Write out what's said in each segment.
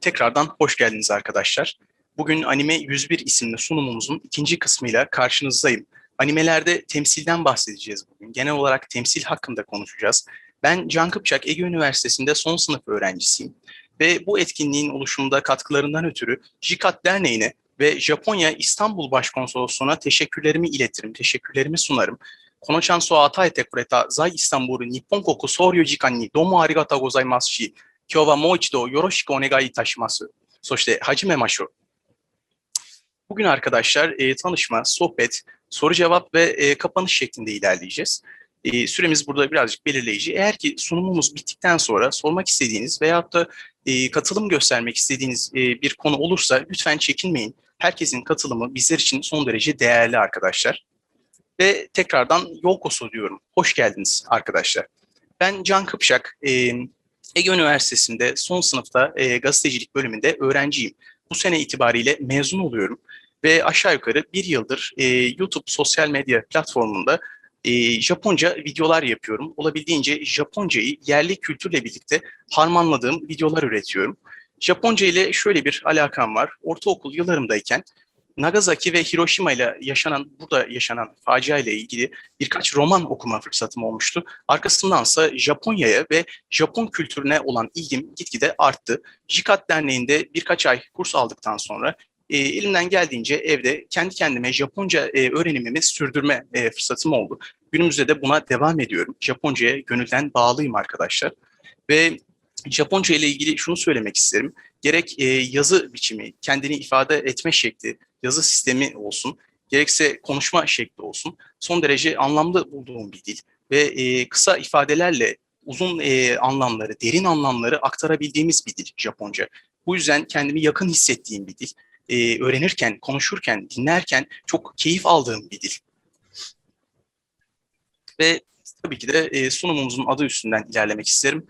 Tekrardan hoş geldiniz arkadaşlar. Bugün Anime 101 isimli sunumumuzun ikinci kısmıyla karşınızdayım. Animelerde temsilden bahsedeceğiz bugün. Genel olarak temsil hakkında konuşacağız. Ben Can Kıpçak, Ege Üniversitesi'nde son sınıf öğrencisiyim. Ve bu etkinliğin oluşumunda katkılarından ötürü JIKAT Derneği'ne ve Japonya İstanbul Başkonsolosluğu'na teşekkürlerimi iletirim, teşekkürlerimi sunarım. このチャンスを与えてくれた在イスタンブール日本国総領事館にどうもありがとうございますし、 今日はもう一度よろしくお願いいたします。そして始めましょう。Bugün arkadaşlar e, tanışma, sohbet, soru cevap ve e, kapanış şeklinde ilerleyeceğiz. E, süremiz burada birazcık belirleyici. Eğer ki sunumumuz bittikten sonra sormak istediğiniz veyahut da e, katılım göstermek istediğiniz e, bir konu olursa lütfen çekinmeyin. Herkesin katılımı bizler için son derece değerli arkadaşlar. Ve tekrardan Yolkosu diyorum. Hoş geldiniz arkadaşlar. Ben Can Kıpşak, e, Ege Üniversitesi'nde son sınıfta e, gazetecilik bölümünde öğrenciyim. Bu sene itibariyle mezun oluyorum ve aşağı yukarı bir yıldır e, YouTube sosyal medya platformunda e, Japonca videolar yapıyorum. Olabildiğince Japoncayı yerli kültürle birlikte harmanladığım videolar üretiyorum. Japonca ile şöyle bir alakam var. Ortaokul yıllarımdayken Nagasaki ve Hiroşima ile yaşanan, burada yaşanan facia ile ilgili birkaç roman okuma fırsatım olmuştu. Arkasındansa Japonya'ya ve Japon kültürüne olan ilgim gitgide arttı. JIKAT Derneği'nde birkaç ay kurs aldıktan sonra e, elimden geldiğince evde kendi kendime Japonca e, öğrenimimi sürdürme e, fırsatım oldu. Günümüzde de buna devam ediyorum. Japonca'ya gönülden bağlıyım arkadaşlar. Ve Japonca ile ilgili şunu söylemek isterim. Gerek e, yazı biçimi, kendini ifade etme şekli, yazı sistemi olsun, gerekse konuşma şekli olsun son derece anlamlı bulduğum bir dil ve e, kısa ifadelerle uzun e, anlamları, derin anlamları aktarabildiğimiz bir dil Japonca. Bu yüzden kendimi yakın hissettiğim bir dil. E, öğrenirken, konuşurken, dinlerken çok keyif aldığım bir dil. Ve tabii ki de e, sunumumuzun adı üstünden ilerlemek isterim.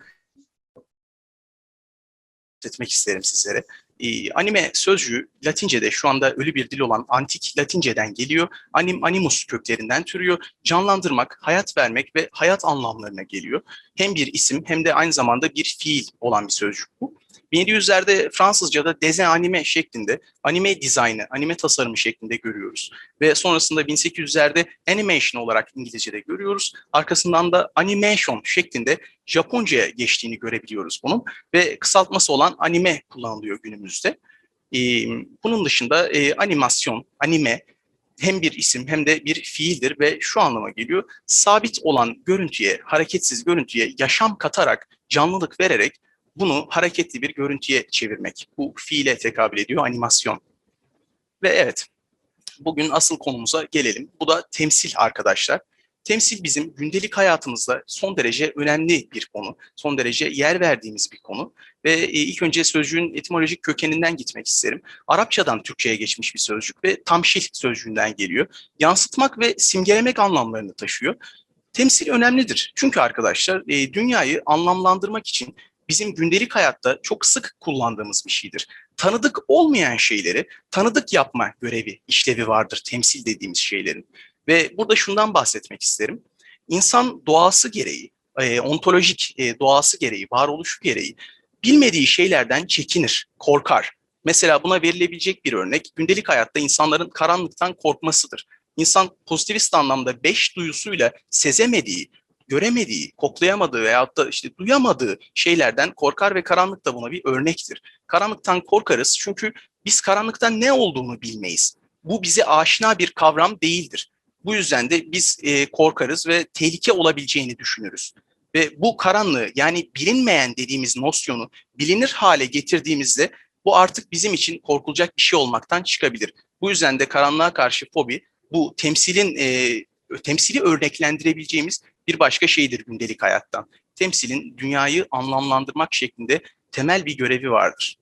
Etmek isterim sizlere. Ee, anime sözcüğü Latince'de şu anda ölü bir dil olan antik Latince'den geliyor. Anim animus köklerinden türüyor. Canlandırmak, hayat vermek ve hayat anlamlarına geliyor. Hem bir isim hem de aynı zamanda bir fiil olan bir sözcük bu. 1700'lerde Fransızca'da deze anime şeklinde anime dizaynı, anime tasarımı şeklinde görüyoruz. Ve sonrasında 1800'lerde animation olarak İngilizce'de görüyoruz. Arkasından da animation şeklinde Japonca'ya geçtiğini görebiliyoruz bunun. Ve kısaltması olan anime kullanılıyor günümüzde. Bunun dışında e, animasyon, anime hem bir isim hem de bir fiildir ve şu anlama geliyor. Sabit olan görüntüye, hareketsiz görüntüye yaşam katarak, canlılık vererek bunu hareketli bir görüntüye çevirmek. Bu fiile tekabül ediyor animasyon. Ve evet, bugün asıl konumuza gelelim. Bu da temsil arkadaşlar. Temsil bizim gündelik hayatımızda son derece önemli bir konu. Son derece yer verdiğimiz bir konu. Ve e, ilk önce sözcüğün etimolojik kökeninden gitmek isterim. Arapçadan Türkçe'ye geçmiş bir sözcük ve tamşil sözcüğünden geliyor. Yansıtmak ve simgelemek anlamlarını taşıyor. Temsil önemlidir. Çünkü arkadaşlar e, dünyayı anlamlandırmak için bizim gündelik hayatta çok sık kullandığımız bir şeydir. Tanıdık olmayan şeyleri tanıdık yapma görevi, işlevi vardır temsil dediğimiz şeylerin. Ve burada şundan bahsetmek isterim. İnsan doğası gereği, e, ontolojik e, doğası gereği, varoluşu gereği bilmediği şeylerden çekinir, korkar. Mesela buna verilebilecek bir örnek gündelik hayatta insanların karanlıktan korkmasıdır. İnsan pozitivist anlamda beş duyusuyla sezemediği, göremediği, koklayamadığı veyahut da işte duyamadığı şeylerden korkar ve karanlık da buna bir örnektir. Karanlıktan korkarız çünkü biz karanlıktan ne olduğunu bilmeyiz. Bu bize aşina bir kavram değildir. Bu yüzden de biz e, korkarız ve tehlike olabileceğini düşünürüz. Ve bu karanlığı yani bilinmeyen dediğimiz nosyonu bilinir hale getirdiğimizde bu artık bizim için korkulacak bir şey olmaktan çıkabilir. Bu yüzden de karanlığa karşı fobi bu temsilin e, temsili örneklendirebileceğimiz bir başka şeydir gündelik hayattan. Temsilin dünyayı anlamlandırmak şeklinde temel bir görevi vardır.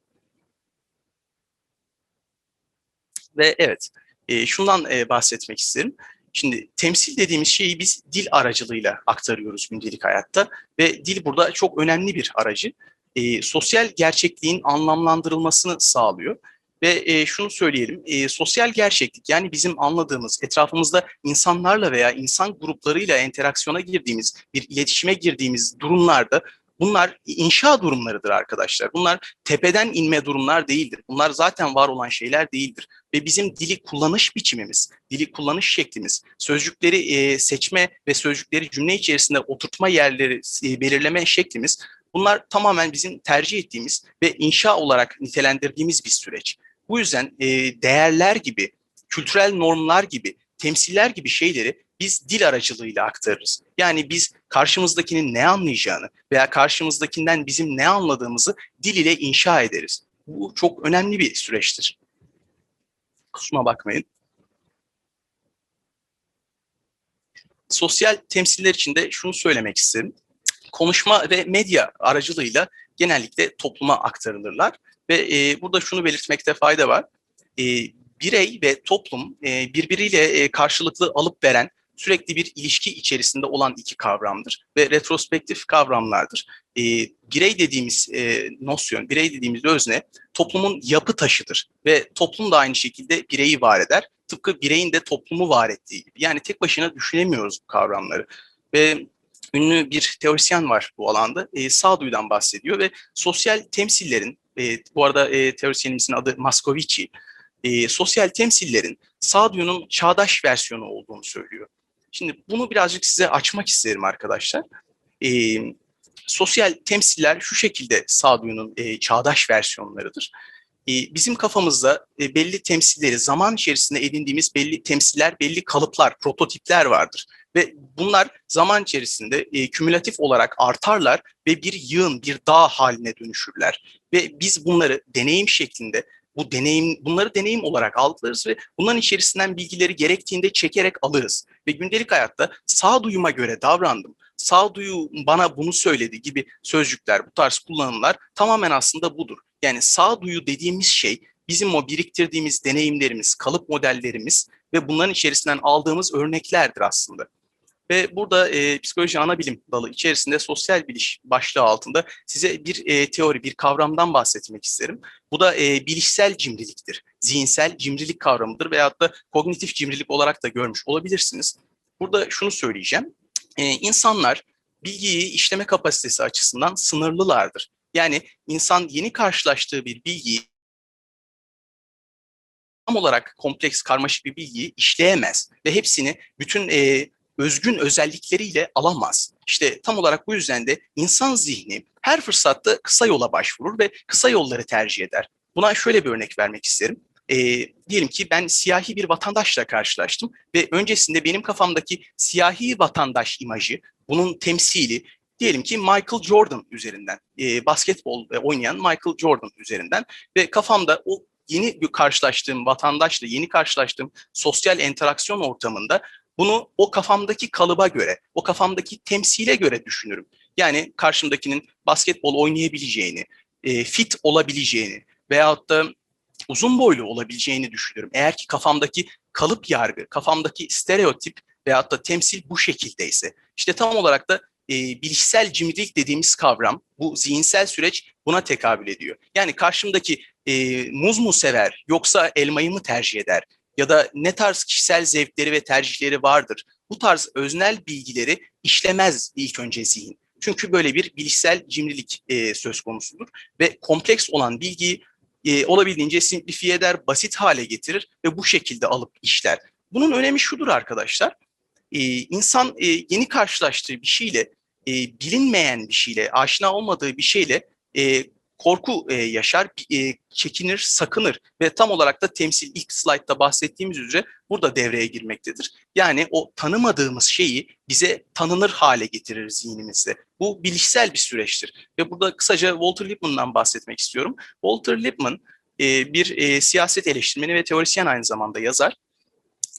Ve evet, e, şundan e, bahsetmek isterim. Şimdi temsil dediğimiz şeyi biz dil aracılığıyla aktarıyoruz gündelik hayatta ve dil burada çok önemli bir aracı. E, sosyal gerçekliğin anlamlandırılmasını sağlıyor ve e, şunu söyleyelim, e, sosyal gerçeklik yani bizim anladığımız etrafımızda insanlarla veya insan gruplarıyla interaksiyona girdiğimiz, bir iletişime girdiğimiz durumlarda Bunlar inşa durumlarıdır arkadaşlar. Bunlar tepeden inme durumlar değildir. Bunlar zaten var olan şeyler değildir. Ve bizim dili kullanış biçimimiz, dili kullanış şeklimiz, sözcükleri e, seçme ve sözcükleri cümle içerisinde oturtma yerleri e, belirleme şeklimiz bunlar tamamen bizim tercih ettiğimiz ve inşa olarak nitelendirdiğimiz bir süreç. Bu yüzden e, değerler gibi, kültürel normlar gibi, temsiller gibi şeyleri biz dil aracılığıyla aktarırız. Yani biz karşımızdakinin ne anlayacağını veya karşımızdakinden bizim ne anladığımızı dil ile inşa ederiz. Bu çok önemli bir süreçtir. Kusuma bakmayın. Sosyal temsiller için de şunu söylemek isterim. Konuşma ve medya aracılığıyla genellikle topluma aktarılırlar. Ve e, burada şunu belirtmekte fayda var. E, birey ve toplum e, birbiriyle e, karşılıklı alıp veren sürekli bir ilişki içerisinde olan iki kavramdır ve retrospektif kavramlardır. E, birey dediğimiz e, nosyon, birey dediğimiz özne toplumun yapı taşıdır ve toplum da aynı şekilde bireyi var eder. Tıpkı bireyin de toplumu var ettiği gibi. Yani tek başına düşünemiyoruz bu kavramları. Ve ünlü bir teorisyen var bu alanda. E, sağduyudan bahsediyor ve sosyal temsillerin, e, bu arada e, teorisyenimizin adı Mascovici, e, sosyal temsillerin sağduyunun çağdaş versiyonu olduğunu söylüyor. Şimdi bunu birazcık size açmak isterim arkadaşlar. E, sosyal temsiller şu şekilde sağduyunun e, çağdaş versiyonlarıdır. E, bizim kafamızda e, belli temsilleri, zaman içerisinde edindiğimiz belli temsiller, belli kalıplar, prototipler vardır. Ve bunlar zaman içerisinde e, kümülatif olarak artarlar ve bir yığın, bir dağ haline dönüşürler. Ve biz bunları deneyim şeklinde bu deneyim bunları deneyim olarak algılarız ve bunların içerisinden bilgileri gerektiğinde çekerek alırız. Ve gündelik hayatta sağduyuma göre davrandım, sağduyu bana bunu söyledi gibi sözcükler, bu tarz kullanımlar tamamen aslında budur. Yani sağduyu dediğimiz şey bizim o biriktirdiğimiz deneyimlerimiz, kalıp modellerimiz ve bunların içerisinden aldığımız örneklerdir aslında. Ve burada e, psikoloji ana bilim dalı içerisinde sosyal biliş başlığı altında size bir e, teori, bir kavramdan bahsetmek isterim. Bu da e, bilişsel cimriliktir. Zihinsel cimrilik kavramıdır veyahut da kognitif cimrilik olarak da görmüş olabilirsiniz. Burada şunu söyleyeceğim. E, insanlar bilgiyi işleme kapasitesi açısından sınırlılardır. Yani insan yeni karşılaştığı bir bilgiyi tam olarak kompleks, karmaşık bir bilgiyi işleyemez ve hepsini bütün e, özgün özellikleriyle alamaz. İşte tam olarak bu yüzden de insan zihni her fırsatta kısa yola başvurur ve kısa yolları tercih eder. Buna şöyle bir örnek vermek isterim. E, diyelim ki ben siyahi bir vatandaşla karşılaştım ve öncesinde benim kafamdaki siyahi vatandaş imajı, bunun temsili diyelim ki Michael Jordan üzerinden, e, basketbol oynayan Michael Jordan üzerinden ve kafamda o yeni karşılaştığım vatandaşla, yeni karşılaştığım sosyal interaksiyon ortamında bunu o kafamdaki kalıba göre, o kafamdaki temsile göre düşünürüm. Yani karşımdakinin basketbol oynayabileceğini, e, fit olabileceğini veyahut da uzun boylu olabileceğini düşünürüm. Eğer ki kafamdaki kalıp yargı, kafamdaki stereotip veyahut da temsil bu şekildeyse. İşte tam olarak da e, bilişsel cimrilik dediğimiz kavram, bu zihinsel süreç buna tekabül ediyor. Yani karşımdaki e, muz mu sever yoksa elmayı mı tercih eder? Ya da ne tarz kişisel zevkleri ve tercihleri vardır. Bu tarz öznel bilgileri işlemez ilk önce zihin. Çünkü böyle bir bilişsel cimrilik e, söz konusudur ve kompleks olan bilgiyi e, olabildiğince simplifiye eder, basit hale getirir ve bu şekilde alıp işler. Bunun önemi şudur arkadaşlar. E, insan e, yeni karşılaştığı bir şeyle, e, bilinmeyen bir şeyle, aşina olmadığı bir şeyle e, korku e, yaşar, e, çekinir, sakınır ve tam olarak da temsil ilk slaytta bahsettiğimiz üzere burada devreye girmektedir. Yani o tanımadığımız şeyi bize tanınır hale getirir zihnimizde. Bu bilişsel bir süreçtir ve burada kısaca Walter Lippmann'dan bahsetmek istiyorum. Walter Lippmann e, bir e, siyaset eleştirmeni ve teorisyen aynı zamanda yazar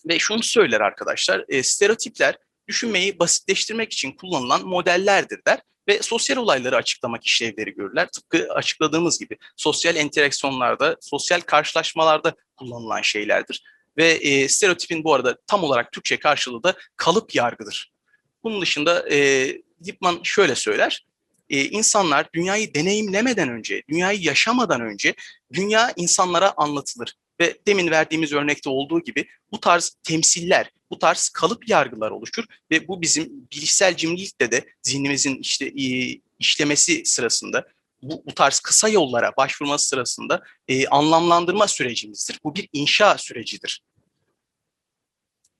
ve şunu söyler arkadaşlar, e, stereotipler düşünmeyi basitleştirmek için kullanılan modellerdir der ve sosyal olayları açıklamak işlevleri görürler. Tıpkı açıkladığımız gibi sosyal interaksiyonlarda, sosyal karşılaşmalarda kullanılan şeylerdir. Ve e, stereotipin bu arada tam olarak Türkçe karşılığı da kalıp yargıdır. Bunun dışında e, Lippmann şöyle söyler, e, insanlar dünyayı deneyimlemeden önce, dünyayı yaşamadan önce dünya insanlara anlatılır. Ve demin verdiğimiz örnekte olduğu gibi bu tarz temsiller, bu tarz kalıp yargılar oluşur ve bu bizim bilişsel cimrilikte de zihnimizin işte işlemesi sırasında bu, bu tarz kısa yollara başvurması sırasında e, anlamlandırma sürecimizdir. Bu bir inşa sürecidir.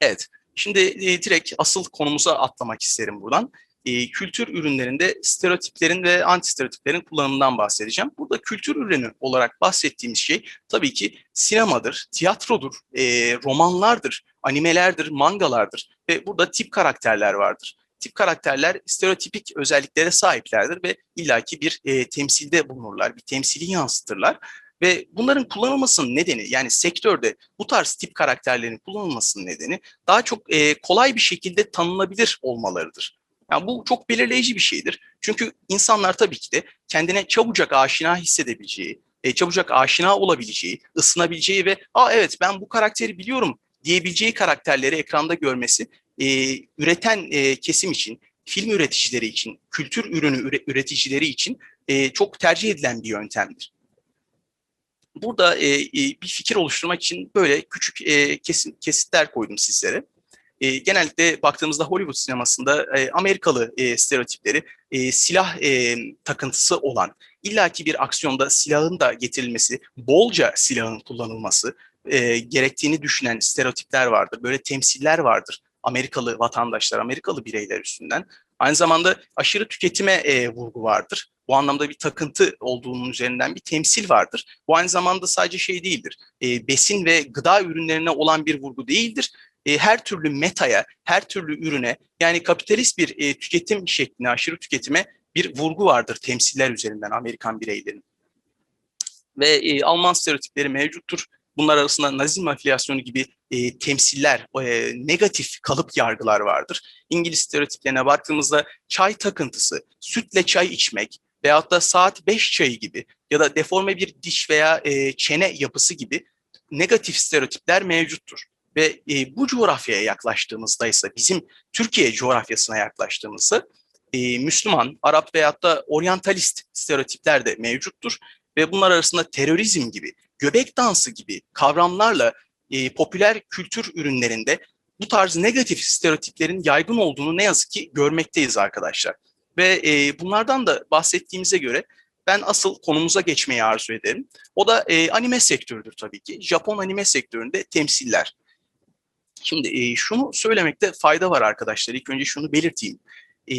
Evet, şimdi e, direkt asıl konumuza atlamak isterim buradan. E, kültür ürünlerinde stereotiplerin ve antistereotiplerin kullanımından bahsedeceğim. Burada kültür ürünü olarak bahsettiğimiz şey tabii ki sinemadır, tiyatrodur, e, romanlardır, animelerdir, mangalardır ve burada tip karakterler vardır. Tip karakterler stereotipik özelliklere sahiplerdir ve illaki bir e, temsilde bulunurlar, bir temsili yansıtırlar. Ve bunların kullanılmasının nedeni yani sektörde bu tarz tip karakterlerin kullanılmasının nedeni daha çok e, kolay bir şekilde tanınabilir olmalarıdır. Yani bu çok belirleyici bir şeydir. Çünkü insanlar tabii ki de kendine çabucak aşina hissedebileceği, e, çabucak aşina olabileceği, ısınabileceği ve aa evet ben bu karakteri biliyorum diyebileceği karakterleri ekranda görmesi e, üreten e, kesim için, film üreticileri için, kültür ürünü üreticileri için e, çok tercih edilen bir yöntemdir. Burada e, e, bir fikir oluşturmak için böyle küçük e, kesin, kesitler koydum sizlere. E, genellikle baktığımızda Hollywood sinemasında e, Amerikalı e, stereotipleri e, silah e, takıntısı olan, illaki bir aksiyonda silahın da getirilmesi, bolca silahın kullanılması e, gerektiğini düşünen stereotipler vardır. Böyle temsiller vardır. Amerikalı vatandaşlar, Amerikalı bireyler üstünden. Aynı zamanda aşırı tüketime e, vurgu vardır. Bu anlamda bir takıntı olduğunun üzerinden bir temsil vardır. Bu aynı zamanda sadece şey değildir. E, besin ve gıda ürünlerine olan bir vurgu değildir. E, her türlü metaya, her türlü ürüne yani kapitalist bir e, tüketim şekline, aşırı tüketime bir vurgu vardır temsiller üzerinden Amerikan bireylerin. Ve e, Alman stereotipleri mevcuttur. Bunlar arasında Nazizm afiliyasyonu gibi e, temsiller, e, negatif kalıp yargılar vardır. İngiliz stereotiplerine baktığımızda çay takıntısı, sütle çay içmek veyahut da saat 5 çayı gibi ya da deforme bir diş veya e, çene yapısı gibi negatif stereotipler mevcuttur. Ve e, bu coğrafyaya yaklaştığımızda ise bizim Türkiye coğrafyasına yaklaştığımızda e, Müslüman, Arap veyahut da oryantalist stereotipler de mevcuttur. Ve bunlar arasında terörizm gibi, göbek dansı gibi kavramlarla e, popüler kültür ürünlerinde bu tarz negatif stereotiplerin yaygın olduğunu ne yazık ki görmekteyiz arkadaşlar. Ve e, bunlardan da bahsettiğimize göre ben asıl konumuza geçmeyi arzu ederim. O da e, anime sektörüdür tabii ki. Japon anime sektöründe temsiller. Şimdi e, şunu söylemekte fayda var arkadaşlar. İlk önce şunu belirteyim. E,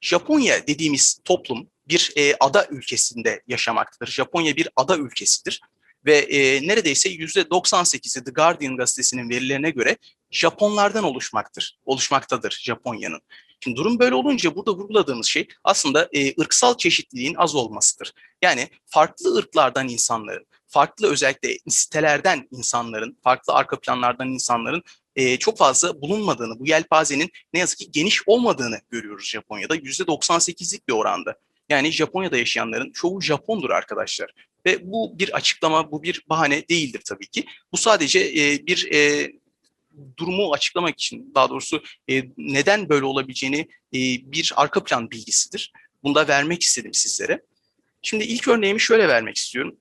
Japonya dediğimiz toplum bir e, ada ülkesinde yaşamaktadır. Japonya bir ada ülkesidir ve e, neredeyse yüzde 98'i The Guardian gazetesinin verilerine göre Japonlardan oluşmaktır, oluşmaktadır Japonya'nın. Şimdi durum böyle olunca burada vurguladığımız şey aslında e, ırksal çeşitliliğin az olmasıdır. Yani farklı ırklardan insanların, farklı özellikle sitelerden insanların, farklı arka planlardan insanların e, çok fazla bulunmadığını, bu yelpazenin ne yazık ki geniş olmadığını görüyoruz Japonya'da. %98'lik bir oranda. Yani Japonya'da yaşayanların çoğu Japondur arkadaşlar. Ve bu bir açıklama, bu bir bahane değildir tabii ki. Bu sadece e, bir e, durumu açıklamak için, daha doğrusu e, neden böyle olabileceğini e, bir arka plan bilgisidir. Bunu da vermek istedim sizlere. Şimdi ilk örneğimi şöyle vermek istiyorum.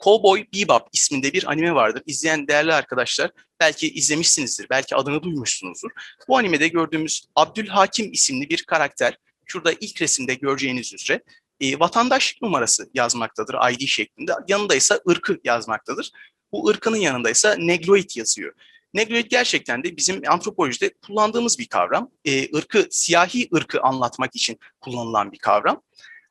Cowboy Bebop isminde bir anime vardır. İzleyen değerli arkadaşlar belki izlemişsinizdir, belki adını duymuşsunuzdur. Bu animede gördüğümüz Abdülhakim isimli bir karakter, şurada ilk resimde göreceğiniz üzere e, vatandaşlık numarası yazmaktadır ID şeklinde. Yanında ise ırkı yazmaktadır. Bu ırkının yanında ise negroid yazıyor. Negroid gerçekten de bizim antropolojide kullandığımız bir kavram. E, ırkı, siyahi ırkı anlatmak için kullanılan bir kavram.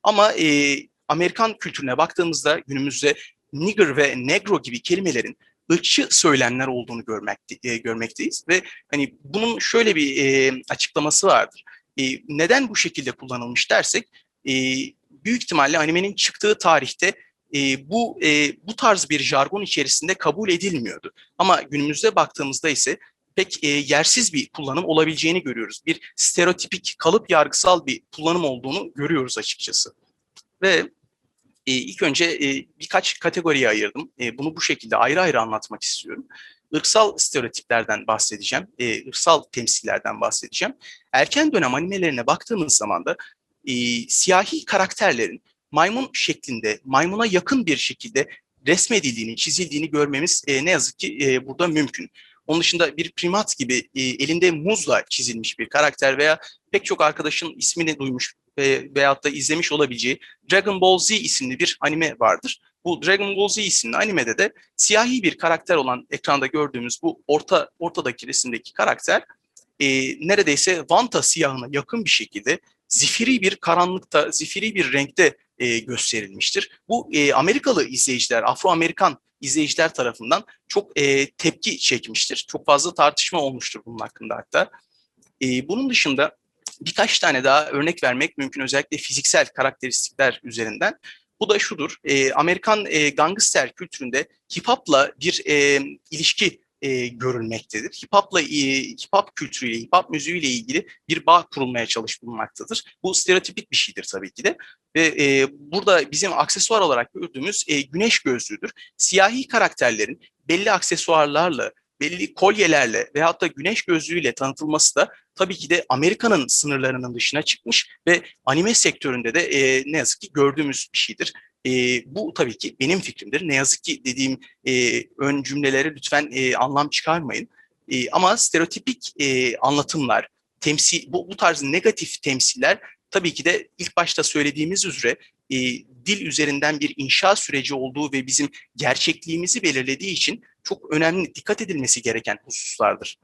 Ama e, Amerikan kültürüne baktığımızda günümüzde nigger ve negro gibi kelimelerin ırkçı söylemler olduğunu görmekte, e, görmekteyiz ve hani bunun şöyle bir e, açıklaması vardır. E, neden bu şekilde kullanılmış dersek, e, büyük ihtimalle animenin çıktığı tarihte e, bu e, bu tarz bir jargon içerisinde kabul edilmiyordu. Ama günümüzde baktığımızda ise pek e, yersiz bir kullanım olabileceğini görüyoruz. Bir stereotipik, kalıp yargısal bir kullanım olduğunu görüyoruz açıkçası. Ve e, ilk önce e, birkaç kategoriye ayırdım. E, bunu bu şekilde ayrı ayrı anlatmak istiyorum. Irksal stereotiplerden bahsedeceğim, e, ırksal temsillerden bahsedeceğim. Erken dönem animelerine baktığımız zaman da e, siyahi karakterlerin maymun şeklinde, maymuna yakın bir şekilde resmedildiğini, çizildiğini görmemiz e, ne yazık ki e, burada mümkün. Onun dışında bir primat gibi e, elinde muzla çizilmiş bir karakter veya pek çok arkadaşın ismini duymuş ve veyahut da izlemiş olabileceği Dragon Ball Z isimli bir anime vardır. Bu Dragon Ball Z isimli animede de siyahi bir karakter olan ekranda gördüğümüz bu orta ortadaki resimdeki karakter e, neredeyse Vanta siyahına yakın bir şekilde zifiri bir karanlıkta, zifiri bir renkte e, gösterilmiştir. Bu e, Amerikalı izleyiciler, Afro-Amerikan izleyiciler tarafından çok e, tepki çekmiştir. Çok fazla tartışma olmuştur bunun hakkında hatta. E, bunun dışında birkaç tane daha örnek vermek mümkün özellikle fiziksel karakteristikler üzerinden. Bu da şudur, e, Amerikan e, gangster kültüründe hip hop'la bir e, ilişki e, görülmektedir. Hip hop'la e, hip hop kültürüyle, hip hop müziğiyle ilgili bir bağ kurulmaya çalışılmaktadır. Bu stereotipik bir şeydir tabii ki de. Ve e, burada bizim aksesuar olarak gördüğümüz e, güneş gözlüğüdür. Siyahi karakterlerin belli aksesuarlarla, belli kolyelerle veyahut da güneş gözlüğüyle tanıtılması da tabii ki de Amerika'nın sınırlarının dışına çıkmış ve anime sektöründe de e, ne yazık ki gördüğümüz bir şeydir. E, bu tabii ki benim fikrimdir. Ne yazık ki dediğim e, ön cümlelere lütfen e, anlam çıkarmayın. E, ama stereotipik e, anlatımlar, temsil, bu, bu tarz negatif temsiller tabii ki de ilk başta söylediğimiz üzere e, dil üzerinden bir inşa süreci olduğu ve bizim gerçekliğimizi belirlediği için çok önemli, dikkat edilmesi gereken hususlardır.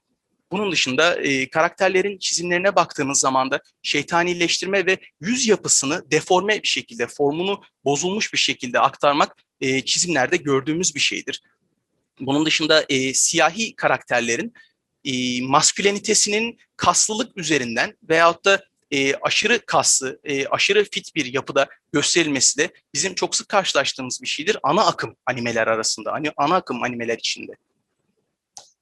Bunun dışında e, karakterlerin çizimlerine baktığımız zaman da şeytanileştirme ve yüz yapısını deforme bir şekilde, formunu bozulmuş bir şekilde aktarmak e, çizimlerde gördüğümüz bir şeydir. Bunun dışında e, siyahi karakterlerin e, maskülenitesinin kaslılık üzerinden veyahut da e, aşırı kaslı, e, aşırı fit bir yapıda gösterilmesi de bizim çok sık karşılaştığımız bir şeydir. Ana akım animeler arasında, hani ana akım animeler içinde.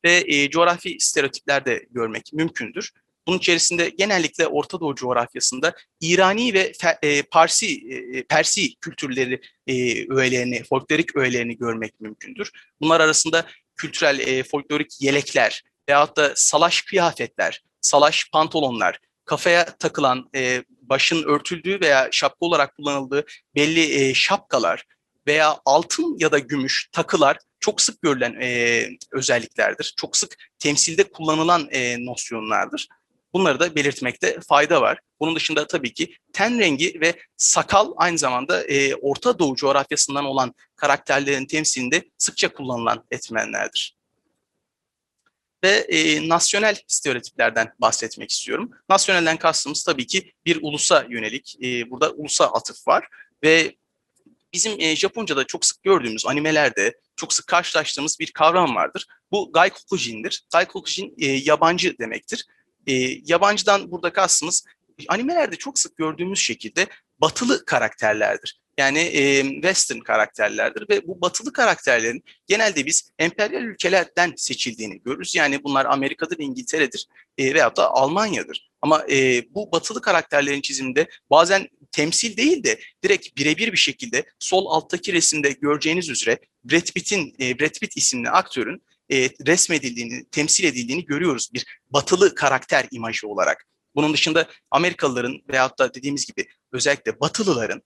Ve e, coğrafi stereotipler de görmek mümkündür. Bunun içerisinde genellikle Orta Doğu coğrafyasında İrani ve e, Parsi, e, Persi kültürleri e, öğelerini, folklorik öğelerini görmek mümkündür. Bunlar arasında kültürel e, folklorik yelekler veyahut da salaş kıyafetler, salaş pantolonlar, kafaya takılan, e, başın örtüldüğü veya şapka olarak kullanıldığı belli e, şapkalar veya altın ya da gümüş takılar çok sık görülen e, özelliklerdir. Çok sık temsilde kullanılan e, nosyonlardır. Bunları da belirtmekte fayda var. Bunun dışında tabii ki ten rengi ve sakal aynı zamanda e, Orta Doğu coğrafyasından olan karakterlerin temsilinde sıkça kullanılan etmenlerdir ve e, nasyonel stereotiplerden bahsetmek istiyorum. Nasyonelden kastımız tabii ki bir ulusa yönelik, e, burada ulusa atıf var ve bizim e, Japonca'da çok sık gördüğümüz animelerde çok sık karşılaştığımız bir kavram vardır. Bu gaikokujin'dir. Gaikokujin e, yabancı demektir. E, yabancıdan burada kastımız animelerde çok sık gördüğümüz şekilde batılı karakterlerdir. Yani e, western karakterlerdir ve bu batılı karakterlerin genelde biz emperyal ülkelerden seçildiğini görürüz. Yani bunlar Amerika'dır, İngiltere'dir e, veyahut da Almanya'dır. Ama e, bu batılı karakterlerin çiziminde bazen temsil değil de direkt birebir bir şekilde sol alttaki resimde göreceğiniz üzere Brad Pitt'in e, Brad Pitt isimli aktörün e, resmedildiğini, temsil edildiğini görüyoruz bir batılı karakter imajı olarak. Bunun dışında Amerikalıların veyahut da dediğimiz gibi özellikle batılıların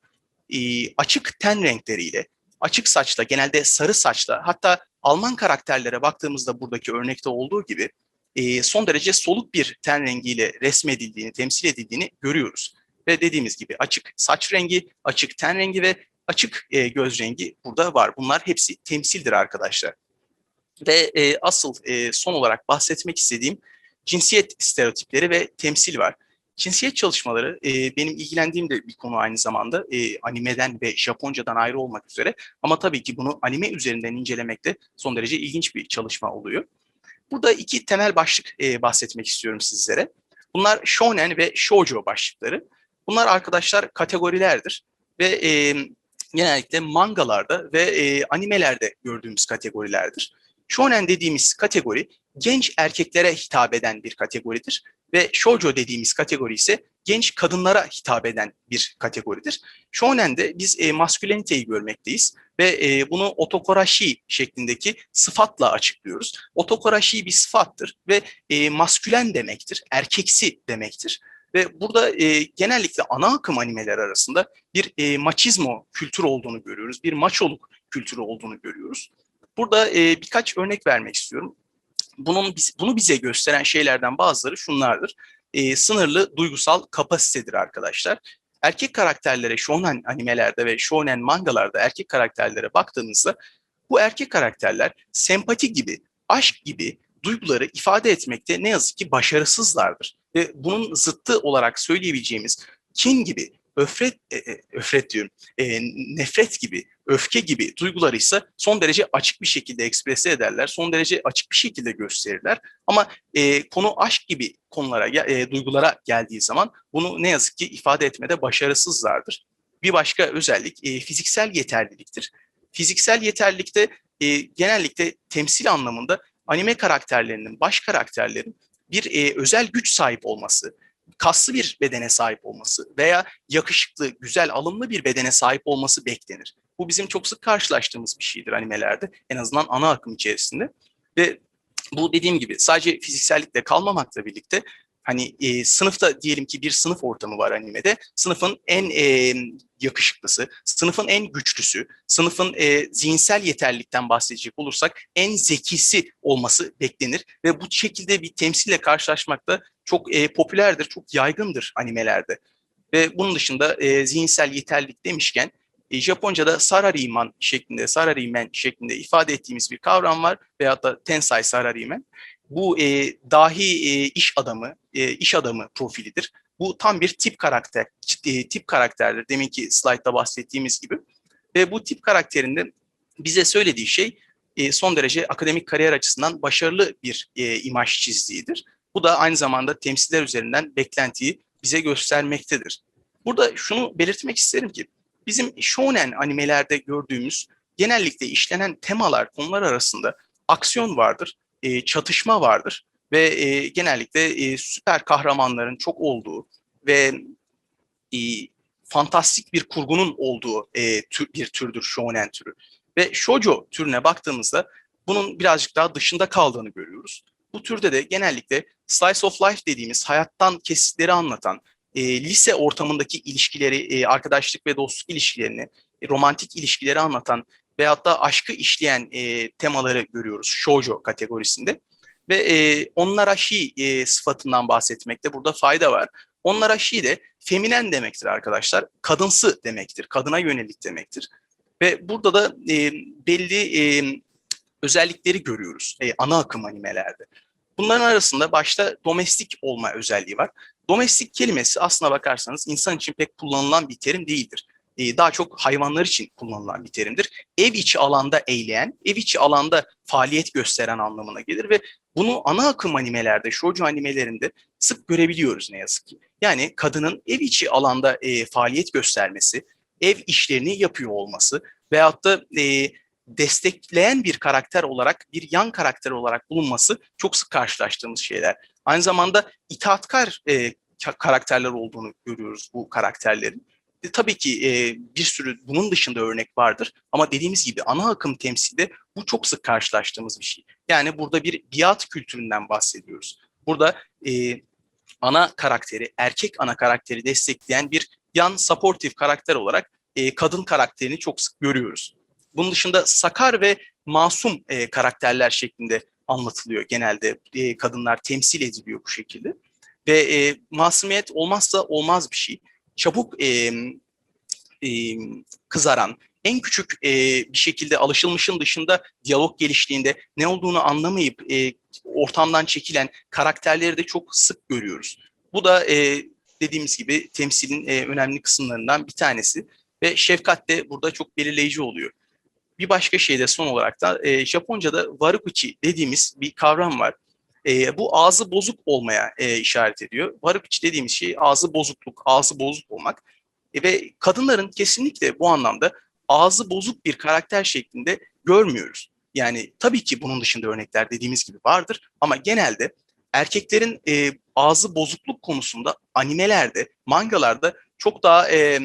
e, açık ten renkleriyle, açık saçla, genelde sarı saçla, hatta Alman karakterlere baktığımızda buradaki örnekte olduğu gibi e, son derece soluk bir ten rengiyle resmedildiğini, temsil edildiğini görüyoruz. Ve dediğimiz gibi açık saç rengi, açık ten rengi ve açık e, göz rengi burada var. Bunlar hepsi temsildir arkadaşlar. Ve asıl son olarak bahsetmek istediğim cinsiyet stereotipleri ve temsil var. Cinsiyet çalışmaları e, benim ilgilendiğim de bir konu aynı zamanda e, animeden ve Japoncadan ayrı olmak üzere ama tabii ki bunu anime üzerinden incelemek de son derece ilginç bir çalışma oluyor. Burada iki temel başlık e, bahsetmek istiyorum sizlere. Bunlar shonen ve shoujo başlıkları. Bunlar arkadaşlar kategorilerdir ve e, genellikle mangalarda ve e, animelerde gördüğümüz kategorilerdir. Shonen dediğimiz kategori genç erkeklere hitap eden bir kategoridir ve shoujo dediğimiz kategori ise genç kadınlara hitap eden bir kategoridir. Shonen'de biz e, masküleniteyi görmekteyiz ve e, bunu otokorashi şeklindeki sıfatla açıklıyoruz. Otokorashi bir sıfattır ve e, maskülen demektir, erkeksi demektir. Ve burada e, genellikle ana akım animeler arasında bir e, maçizmo kültürü olduğunu görüyoruz, bir maçoluk kültürü olduğunu görüyoruz. Burada e, birkaç örnek vermek istiyorum bunun bunu bize gösteren şeylerden bazıları şunlardır. E, sınırlı duygusal kapasitedir arkadaşlar. erkek karakterlere shonen animelerde ve shonen mangalarda erkek karakterlere baktığımızda bu erkek karakterler sempati gibi, aşk gibi duyguları ifade etmekte ne yazık ki başarısızlardır. Ve bunun zıttı olarak söyleyebileceğimiz kin gibi, öfret, e, e, öfret diyorum, e, nefret gibi, öfke gibi duyguları ise son derece açık bir şekilde eksprese ederler, son derece açık bir şekilde gösterirler. Ama e, konu aşk gibi konulara, e, duygulara geldiği zaman bunu ne yazık ki ifade etmede başarısızlardır. Bir başka özellik e, fiziksel yeterliliktir. Fiziksel yeterlilikte e, genellikle temsil anlamında anime karakterlerinin, baş karakterlerin bir e, özel güç sahip olması, kaslı bir bedene sahip olması veya yakışıklı, güzel, alımlı bir bedene sahip olması beklenir. Bu bizim çok sık karşılaştığımız bir şeydir animelerde. En azından ana akım içerisinde. Ve bu dediğim gibi sadece fiziksellikle kalmamakla birlikte hani e, sınıfta diyelim ki bir sınıf ortamı var animede. Sınıfın en e, yakışıklısı, sınıfın en güçlüsü, sınıfın e, zihinsel yeterlilikten bahsedecek olursak en zekisi olması beklenir. Ve bu şekilde bir temsille karşılaşmak da çok e, popülerdir, çok yaygındır animelerde. Ve bunun dışında e, zihinsel yeterlilik demişken e, Japonca'da sarariman şeklinde, sararimen şeklinde ifade ettiğimiz bir kavram var veyahut da tensai sararimen. Bu e, dahi e, iş adamı, e, iş adamı profilidir. Bu tam bir tip karakter, e, tip karakterdir. Deminki slaytta bahsettiğimiz gibi. Ve bu tip karakterinde bize söylediği şey e, son derece akademik kariyer açısından başarılı bir e, imaj çizdiğidir. Bu da aynı zamanda temsiller üzerinden beklentiyi bize göstermektedir. Burada şunu belirtmek isterim ki bizim shonen animelerde gördüğümüz genellikle işlenen temalar, konular arasında aksiyon vardır, e, çatışma vardır ve e, genellikle e, süper kahramanların çok olduğu ve e, fantastik bir kurgunun olduğu e, tür, bir türdür shonen türü. Ve shoujo türüne baktığımızda bunun birazcık daha dışında kaldığını görüyoruz. Bu türde de genellikle slice of life dediğimiz hayattan kesitleri anlatan, e, lise ortamındaki ilişkileri, e, arkadaşlık ve dostluk ilişkilerini, e, romantik ilişkileri anlatan veyahut da aşkı işleyen e, temaları görüyoruz shoujo kategorisinde. Ve e, onarashi e, sıfatından bahsetmekte burada fayda var. Onarashi de feminen demektir arkadaşlar. Kadınsı demektir. Kadına yönelik demektir. Ve burada da e, belli e, özellikleri görüyoruz e, ana akım animelerde. Bunların arasında başta domestik olma özelliği var. Domestik kelimesi aslına bakarsanız insan için pek kullanılan bir terim değildir. Ee, daha çok hayvanlar için kullanılan bir terimdir. Ev içi alanda eğleyen, ev içi alanda faaliyet gösteren anlamına gelir ve bunu ana akım animelerde, shoujo animelerinde sık görebiliyoruz ne yazık ki. Yani kadının ev içi alanda e, faaliyet göstermesi, ev işlerini yapıyor olması veyahut da e, destekleyen bir karakter olarak, bir yan karakter olarak bulunması çok sık karşılaştığımız şeyler. Aynı zamanda itaatkar e, karakterler olduğunu görüyoruz bu karakterlerin. E, tabii ki e, bir sürü bunun dışında örnek vardır ama dediğimiz gibi ana akım temsilde bu çok sık karşılaştığımız bir şey. Yani burada bir biat kültüründen bahsediyoruz. Burada e, ana karakteri, erkek ana karakteri destekleyen bir yan supportive karakter olarak e, kadın karakterini çok sık görüyoruz. Bunun dışında sakar ve masum e, karakterler şeklinde anlatılıyor genelde. E, kadınlar temsil ediliyor bu şekilde. Ve e, masumiyet olmazsa olmaz bir şey. Çabuk e, e, kızaran, en küçük e, bir şekilde alışılmışın dışında diyalog geliştiğinde ne olduğunu anlamayıp e, ortamdan çekilen karakterleri de çok sık görüyoruz. Bu da e, dediğimiz gibi temsilin e, önemli kısımlarından bir tanesi ve şefkat de burada çok belirleyici oluyor. Bir başka şey de son olarak da e, Japonca'da warukuchi dediğimiz bir kavram var. E, bu ağzı bozuk olmaya e, işaret ediyor. Warukuchi dediğimiz şey ağzı bozukluk, ağzı bozuk olmak. E, ve kadınların kesinlikle bu anlamda ağzı bozuk bir karakter şeklinde görmüyoruz. Yani tabii ki bunun dışında örnekler dediğimiz gibi vardır ama genelde erkeklerin e, ağzı bozukluk konusunda animelerde, mangalarda çok daha e,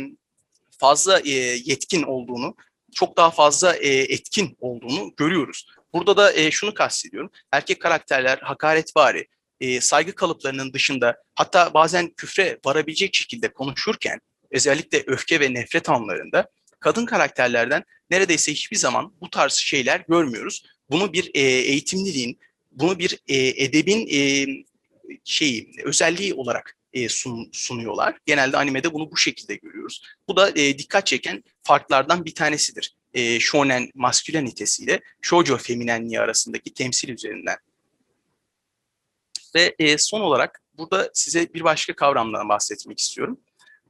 fazla e, yetkin olduğunu çok daha fazla e, etkin olduğunu görüyoruz. Burada da e, şunu kastediyorum. Erkek karakterler hakaretvari, e, saygı kalıplarının dışında hatta bazen küfre varabilecek şekilde konuşurken özellikle öfke ve nefret anlarında kadın karakterlerden neredeyse hiçbir zaman bu tarz şeyler görmüyoruz. Bunu bir e, eğitimliliğin, bunu bir e, edebin e, şeyi, özelliği olarak e, sun- sunuyorlar. Genelde animede bunu bu şekilde görüyoruz. Bu da e, dikkat çeken farklardan bir tanesidir. E, shonen maskülenitesiyle shoujo feminenliği arasındaki temsil üzerinden. Ve e, son olarak burada size bir başka kavramdan bahsetmek istiyorum.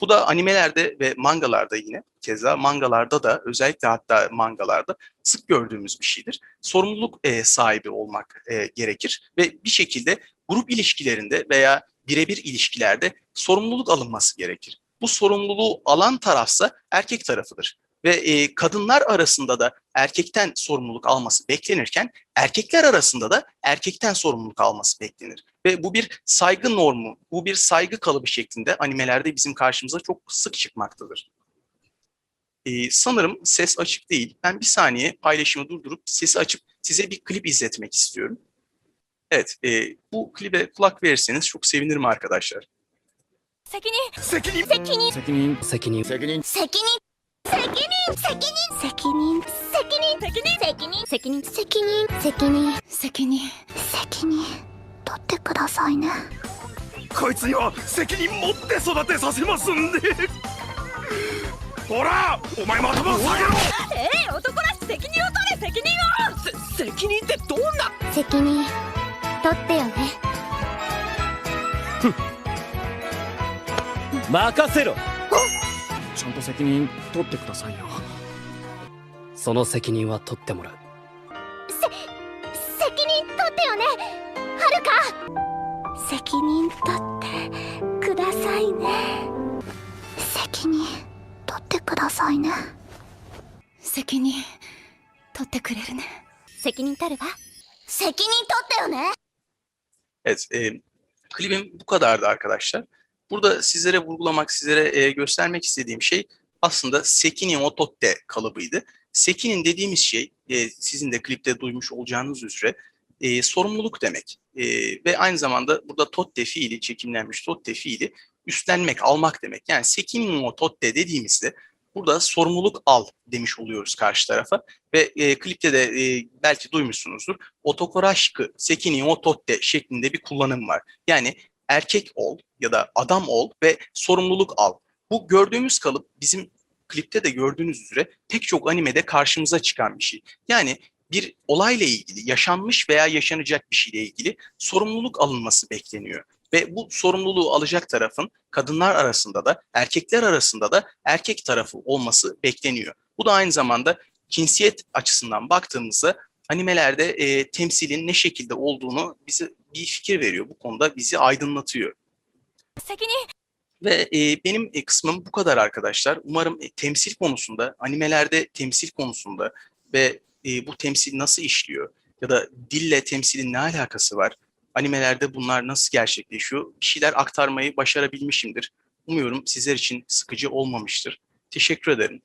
Bu da animelerde ve mangalarda yine keza mangalarda da özellikle hatta mangalarda sık gördüğümüz bir şeydir. Sorumluluk e, sahibi olmak e, gerekir ve bir şekilde grup ilişkilerinde veya birebir ilişkilerde sorumluluk alınması gerekir. Bu sorumluluğu alan tarafsa erkek tarafıdır. Ve e, kadınlar arasında da erkekten sorumluluk alması beklenirken erkekler arasında da erkekten sorumluluk alması beklenir. Ve bu bir saygı normu, bu bir saygı kalıbı şeklinde animelerde bizim karşımıza çok sık çıkmaktadır. Ee, sanırım ses açık değil. Ben bir saniye paylaşımı durdurup sesi açıp size bir klip izletmek istiyorum. Evet, e, bu klibe kulak verirseniz çok sevinirim arkadaşlar. 責任責任責任責任責任責任責任責任責任責任責任責任責任責任責任責任責任責任取ってくださいねこいつには責任持って育てさせますんでほらお前も頭を下げろええ男らし責任を取れ責任をせ責任ってどんな責任 取ってよね。任せろ。ちゃんと責任取ってくださいよ。その責任は取ってもらう。責任取ってよね。はるか。責任取ってくださいね。責任取ってくださいね。責任取ってくれるね。責任取るわ。責任取ってよね Evet, e, klibim bu kadardı arkadaşlar. Burada sizlere vurgulamak, sizlere e, göstermek istediğim şey aslında Sekinin Ototte kalıbıydı. Sekinin dediğimiz şey, e, sizin de klipte duymuş olacağınız üzere e, sorumluluk demek. E, ve aynı zamanda burada totte fiili, çekimlenmiş totte fiili üstlenmek, almak demek. Yani Sekinin Ototte dediğimizde burada sorumluluk al demiş oluyoruz karşı tarafa. Ve e, klipte de e, belki duymuşsunuzdur. Otokoraşkı, sekini ototte şeklinde bir kullanım var. Yani erkek ol ya da adam ol ve sorumluluk al. Bu gördüğümüz kalıp bizim klipte de gördüğünüz üzere pek çok animede karşımıza çıkan bir şey. Yani bir olayla ilgili, yaşanmış veya yaşanacak bir şeyle ilgili sorumluluk alınması bekleniyor. Ve bu sorumluluğu alacak tarafın kadınlar arasında da erkekler arasında da erkek tarafı olması bekleniyor. Bu da aynı zamanda cinsiyet açısından baktığımızda animelerde e, temsilin ne şekilde olduğunu bize bir fikir veriyor. Bu konuda bizi aydınlatıyor. 責任 Ve e, benim e, kısmım bu kadar arkadaşlar. Umarım e, temsil konusunda, animelerde temsil konusunda ve e, bu temsil nasıl işliyor ya da dille temsilin ne alakası var? Animelerde bunlar nasıl gerçekleşiyor? Bir şeyler aktarmayı başarabilmişimdir. Umuyorum sizler için sıkıcı olmamıştır. Teşekkür ederim.